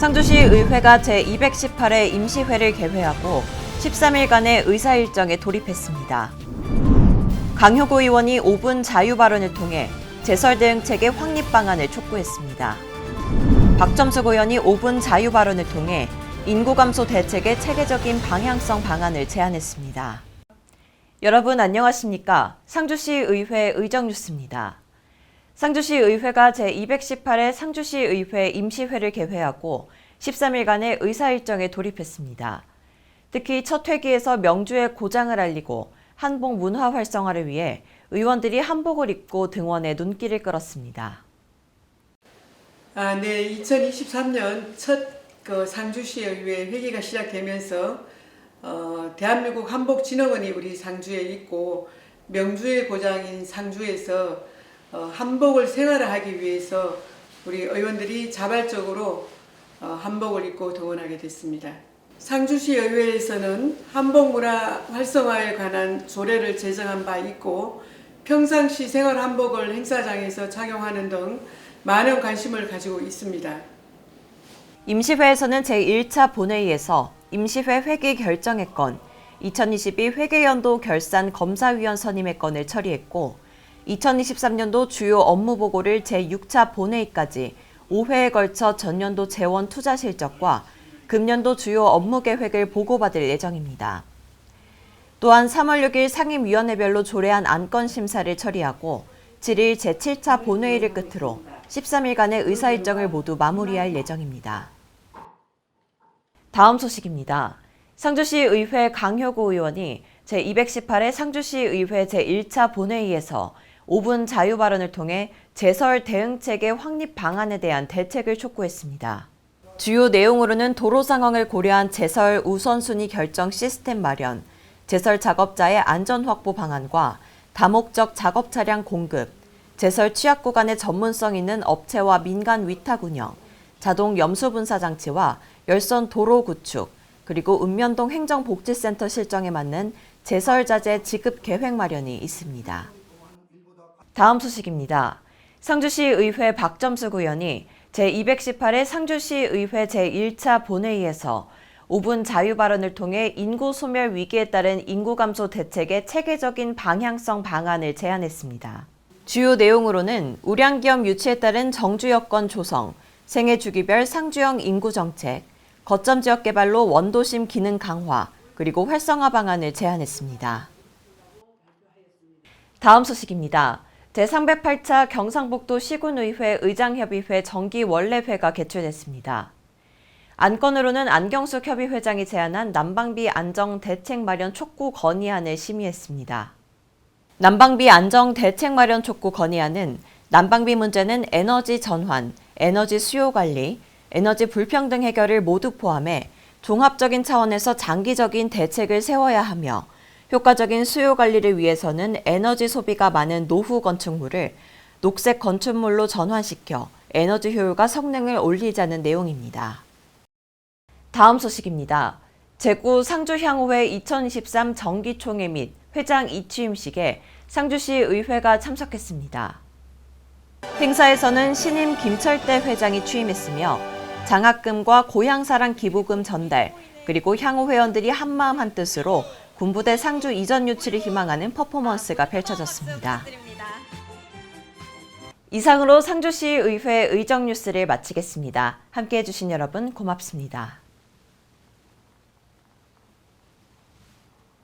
상주시 의회가 제218회 임시회를 개회하고 13일간의 의사 일정에 돌입했습니다. 강효구 의원이 5분 자유 발언을 통해 제설 대응책의 확립 방안을 촉구했습니다. 박점숙 의원이 5분 자유 발언을 통해 인구 감소 대책의 체계적인 방향성 방안을 제안했습니다. 여러분 안녕하십니까? 상주시 의회 의정 뉴스입니다. 상주시 의회가 제218회 상주시 의회 임시회를 개회하고 13일간의 의사 일정에 돌입했습니다. 특히 첫 회기에서 명주의 고장을 알리고 한복 문화 활성화를 위해 의원들이 한복을 입고 등원에 눈길을 끌었습니다. 아, 네, 2023년 첫 그 상주시 의회 회기가 시작되면서 어, 대한민국 한복진흥원이 우리 상주에 있고 명주의 고장인 상주에서 어, 한복을 생활화하기 위해서 우리 의원들이 자발적으로 어, 한복을 입고 동원하게 됐습니다. 상주시 의회에서는 한복 문화 활성화에 관한 조례를 제정한 바 있고 평상시 생활 한복을 행사장에서 착용하는 등 많은 관심을 가지고 있습니다. 임시회에서는 제1차 본회의에서 임시회 회기 결정의 건, 2022 회계연도 결산 검사위원 선임의 건을 처리했고, 2023년도 주요 업무 보고를 제6차 본회의까지 5회에 걸쳐 전년도 재원 투자 실적과 금년도 주요 업무 계획을 보고받을 예정입니다. 또한 3월 6일 상임위원회별로 조례안 안건 심사를 처리하고 7일 제7차 본회의를 끝으로 13일간의 의사 일정을 모두 마무리할 예정입니다. 다음 소식입니다. 상주시 의회 강효구 의원이 제218회 상주시 의회 제1차 본회의에서 5분 자유 발언을 통해 제설 대응체계 확립 방안에 대한 대책을 촉구했습니다. 주요 내용으로는 도로 상황을 고려한 제설 우선순위 결정 시스템 마련, 제설 작업자의 안전 확보 방안과 다목적 작업 차량 공급, 제설 취약 구간의 전문성 있는 업체와 민간 위탁 운영, 자동 염수 분사 장치와 열선 도로 구축, 그리고 읍면동 행정복지센터 실정에 맞는 제설 자재 지급 계획 마련이 있습니다. 다음 소식입니다. 상주시 의회 박점숙 의원이 제218회 상주시 의회 제1차 본회의에서 5분 자유 발언을 통해 인구 소멸 위기에 따른 인구 감소 대책의 체계적인 방향성 방안을 제안했습니다. 주요 내용으로는 우량기업 유치에 따른 정주 여건 조성, 생애 주기별 상주형 인구 정책, 거점 지역 개발로 원도심 기능 강화, 그리고 활성화 방안을 제안했습니다. 다음 소식입니다. 제308차 경상북도 시군의회 의장협의회 정기 원래회가 개최됐습니다. 안건으로는 안경숙 협의회장이 제안한 난방비 안정 대책 마련 촉구 건의안을 심의했습니다. 난방비 안정 대책 마련 촉구 건의안은 난방비 문제는 에너지 전환, 에너지 수요 관리, 에너지 불평등 해결을 모두 포함해 종합적인 차원에서 장기적인 대책을 세워야 하며 효과적인 수요 관리를 위해서는 에너지 소비가 많은 노후 건축물을 녹색 건축물로 전환시켜 에너지 효율과 성능을 올리자는 내용입니다. 다음 소식입니다. 제구 상주향후회 2023 정기총회 및 회장 이취임식에 상주시 의회가 참석했습니다. 행사에서는 신임 김철대 회장이 취임했으며 장학금과 고향사랑 기부금 전달, 그리고 향후 회원들이 한마음 한뜻으로 군부대 상주 이전 유치를 희망하는 퍼포먼스가 펼쳐졌습니다. 이상으로 상주시 의회 의정 뉴스를 마치겠습니다. 함께 해 주신 여러분 고맙습니다.